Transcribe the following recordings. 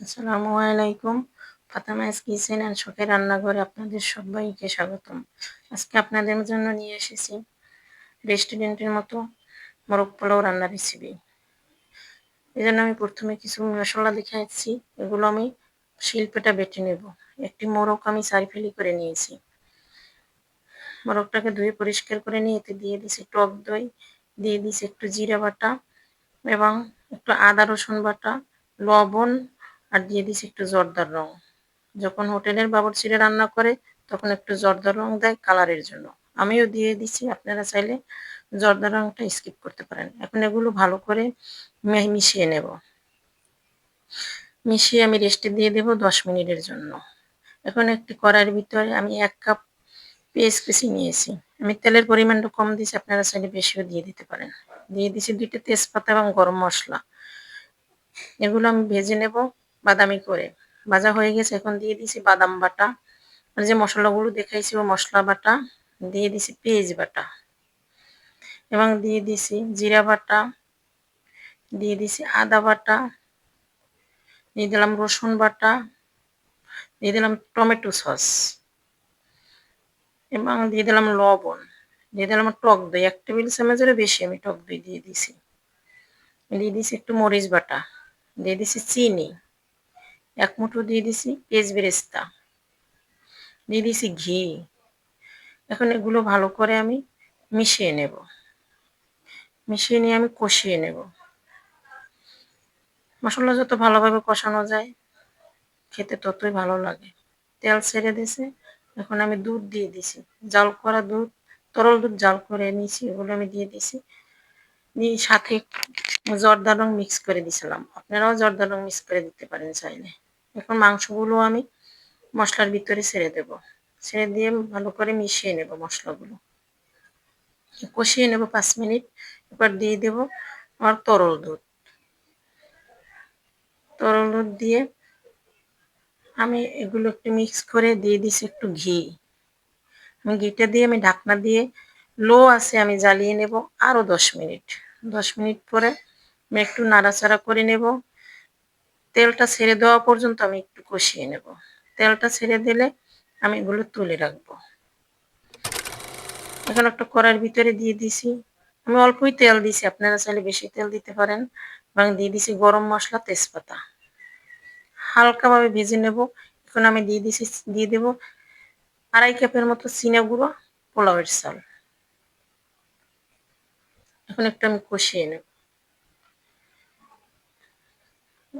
আসসালামু আলাইকুম। Fatema's kitchen and শখের রান্নাঘরে আপনাদের সবাইকে স্বাগতম। আজকে আপনাদের জন্য নিয়ে এসেছি রেস্টুরেন্টের মতো মোরগ পোলাও রান্নার রেসিপি এই জন্য আমি প্রথমে কিছু মশলা দেখাচ্ছি। এগুলো আমি শিল্পটা বেটে নেব। একটি মোরগ আমি সারিফেলি করে নিয়েছি। মোরগটাকে ধুয়ে পরিষ্কার করে নিয়ে এতে দিয়ে দিছি টক দই, দিয়ে দিছি একটু জিরা বাটা এবং একটু আদা রসুন বাটা, লবণ আর দিয়ে দিছি একটু জর্দার রং। যখন হোটেলের বাবরচিরা রান্না করে, তখন একটু জর্দার রং দেয় কালারের জন্য। আমিও দিয়ে দিছি, আপনারা চাইলে জর্দার রংটা স্কিপ করতে পারেন। এখন এগুলো ভালো করে মিশিয়ে নেব। মিশিয়ে আমি রেস্টে দিয়ে দেব দশ মিনিটের জন্য। এখন একটি কড়াইয়ের ভিতরে আমি এক কাপ পেঁয়াজ কুচি নিয়েছি। আমি তেলের পরিমাণটা কম দিয়েছি, আপনারা চাইলে বেশিও দিয়ে দিতে পারেন। দিয়ে দিছি দুইটা তেজপাতা এবং গরম মশলা। এগুলো আমি ভেজে নেব। বাদামি করে। ভাজা হয়ে গেছে, এখন দিয়ে দিছি বাদাম বাটা। আর যে মশলাগুলো দেখাইছি ও মশলা বাটা। দিয়ে দিছি পেঁয়াজ বাটা। এবং দিয়ে দিছি জিরা বাটা। দিয়ে দিছি আদা বাটা। দিয়ে দিলাম রসুন বাটা। দিয়ে দিলাম টমেটো সস। এবং দিয়ে দিলাম লবণ। দিয়ে দিলাম টক দই। এক টেবিল চামচেরও বেশি আমি টক দই দিয়ে দিছি। দিয়ে দিছি একটু মরিচ বাটা। দিয়ে দিছি চিনি। এক মুঠো দিয়ে দিছি পেঁয়াজ বেরেস্তা দিয়ে দিছি ঘি। এখন এগুলো ভালো করে আমি মিশিয়ে নেব। মিশিয়ে নিয়ে আমি কষিয়ে নেব। মশলা যত ভালোভাবে কষানো যায়, খেতে ততই ভালো লাগে। তেল ছেড়ে দিছে এখন আমি দুধ দিয়ে দিছি। জাল করা দুধ, তরল দুধ জাল করে নিয়েছি এগুলো আমি দিয়ে দিছি। দিয়ে সাথে জর্দা রং মিক্স করে দিছিলাম। আপনারাও জর্দা রং মিক্স করে দিতে পারেন চাইলে। এখন মাংসগুলো আমি মশলার ভিতরে ছেড়ে দেব। ছেড়ে দিয়ে ভালো করে মিশিয়ে নেব মশলাগুলো। কষিয়ে নেব পাঁচ মিনিট। এবার দিয়ে দেব আমার তরল দুধ। তরল দুধ দিয়ে আমি এগুলো একটু মিক্স করে দিয়ে দিছি একটু ঘি। আমি ঘিটা দিয়ে আমি ঢাকনা দিয়ে লো আছে আমি জ্বালিয়ে নেব আরও দশ মিনিট। দশ মিনিট পরে আমি একটু নাড়াচাড়া করে নেব। তেলটা ছেড়ে দেওয়া পর্যন্ত আমি একটু কষিয়ে নেব। তেলটা ছেড়ে দিলে আমি এগুলো তুলে রাখব। এখন একটা কড়ার ভিতরে দিয়ে দিছি। আমি অল্পই তেল দিছি, আপনারা চাইলে বেশি তেল দিতে পারেন। এবং দিয়ে দিছি গরম মশলা, তেজপাতা। হালকাভাবে ভেজে নেব। এখন আমি দিয়ে দিছি, দিয়ে দেব আড়াই কাপের মতো চিনা গুঁড়ো, পোলাওয়ের চাল। এখন একটু আমি কষিয়ে নেব।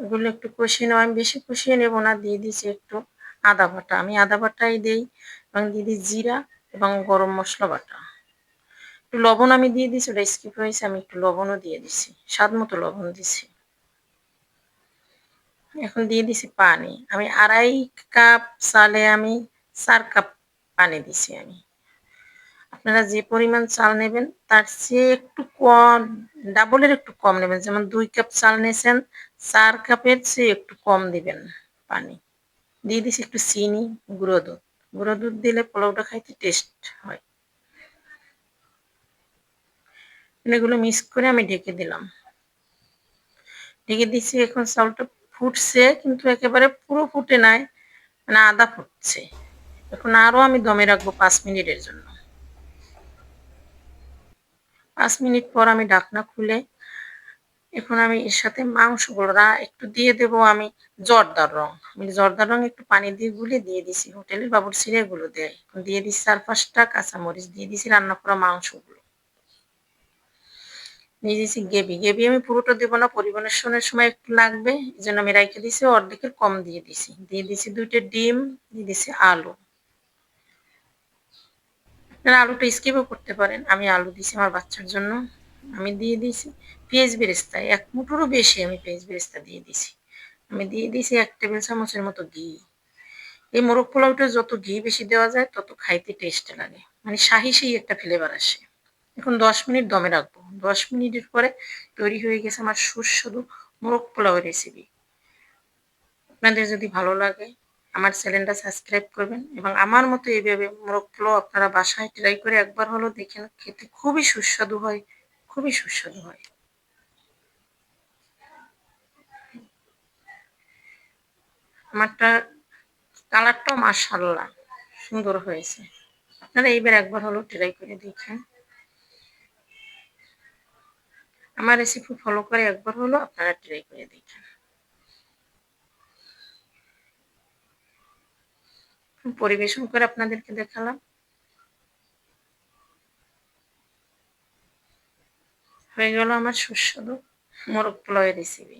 এগুলো একটু কষিয়ে নেব আমি বেশি কষিয়ে নেব না, দিয়ে দিচ্ছি একটু আদা বাটা। আমি আদা বাটাই দিই এবং দিয়ে দিই জিরা এবং গরম মশলা বাটা। একটু লবণ আমি দিয়ে দিচ্ছি, ওটা স্কিপ হয়েছে আমি একটু লবণও দিয়ে দিছি স্বাদ মতো লবণ দিছি এখন দিয়ে দিছি পানি। আমি আড়াই কাপ চালে আমি চার কাপ পানি দিছি আমি। আপনারা যে পরিমাণ চাল নেবেন, তার চেয়ে একটু কম, ডাবলের একটু কম নেবেন। যেমন দুই কাপ চাল নিয়েছেন, চার কাপের চেয়ে একটু কম দিবেন পানি। দিয়ে দিছি একটু চিনি, গুঁড়ো দুধ। গুঁড়ো দুধ দিলে পোলাওটা খাইতে টেস্ট হয়। এগুলো মিক্স করে আমি ঢেকে দিলাম। ঢেকে দিচ্ছি এখন চালটা ফুটছে, কিন্তু একেবারে পুরো ফুটে নাই মানে আদা ফুটছে। এখন আরও আমি দমে রাখব পাঁচ মিনিটের জন্য। পাঁচ মিনিট পর আমি ডাকনা খুলে, এখন আমি এর সাথে মাংসগুলো একটু দিয়ে দেব আমি জর্দার রং। আমি জর্দার রং একটু পানি দিয়ে গুলে দিয়ে দিছি হোটেলের বাবুর সিরে গুলো দেয় দিয়ে দিচ্ছি চার পাঁচটা কাঁচামরিচ, দিয়ে দিছি রান্না করা মাংসগুলো। দিয়ে দিয়েছি গেবি গেবি আমি পুরোটা দেবো না, পরিবেশনের সময় একটু লাগবে এই জন্য আমি রাইখে দিছি, অর্ধেকের কম দিয়ে দিছি। দিয়ে দিছি দুইটা ডিম, দিয়ে দিছি আলু। আপনারা আলুটা স্কিপও করতে পারেন। আমি আলু দিছি আমার বাচ্চার জন্য। আমি দিয়ে দিয়েছি। পেঁয়াজ বেরেস্তা, এক মুঠোরও বেশি আমি পেঁয়াজ বেরেস্তা দিয়ে দিছি আমি দিয়ে দিয়েছি এক টেবিল চামচের মতো ঘি। এই মোরগ পোলাওটা যত ঘি বেশি দেওয়া যায়, তত খাইতে টেস্ট লাগে। মানে শাহি সেই একটা ফ্লেভার আসে। এখন দশ মিনিট দমে রাখব। দশ মিনিটের পরে তৈরি হয়ে গেছে আমার সুস্বাদু মোরগ পোলাওয়ের রেসিপি আপনাদের যদি ভালো লাগে আমার চ্যানেলটা সাবস্ক্রাইব করবেন এবং আমার মতো এইভাবে মোরগ পোলাও আপনারা বাসায় ট্রাই করে একবার হলো দেখেন, খেতে খুবই সুস্বাদু হয়, খুবই সুস্বাদু হয়। আমারটা কালারটাও মাশাল্লাহ সুন্দর হয়েছে। আপনারা এইবার একবার হলো ট্রাই করে দেখেন। আমার রেসিপি ফলো করে একবার হলো আপনারা ট্রাই করে দেখেন। পরিবেশন করে আপনাদেরকে দেখালাম। হয়ে গেল আমার সুস্বাদু মোরগ পোলাওয়ের রেসিপি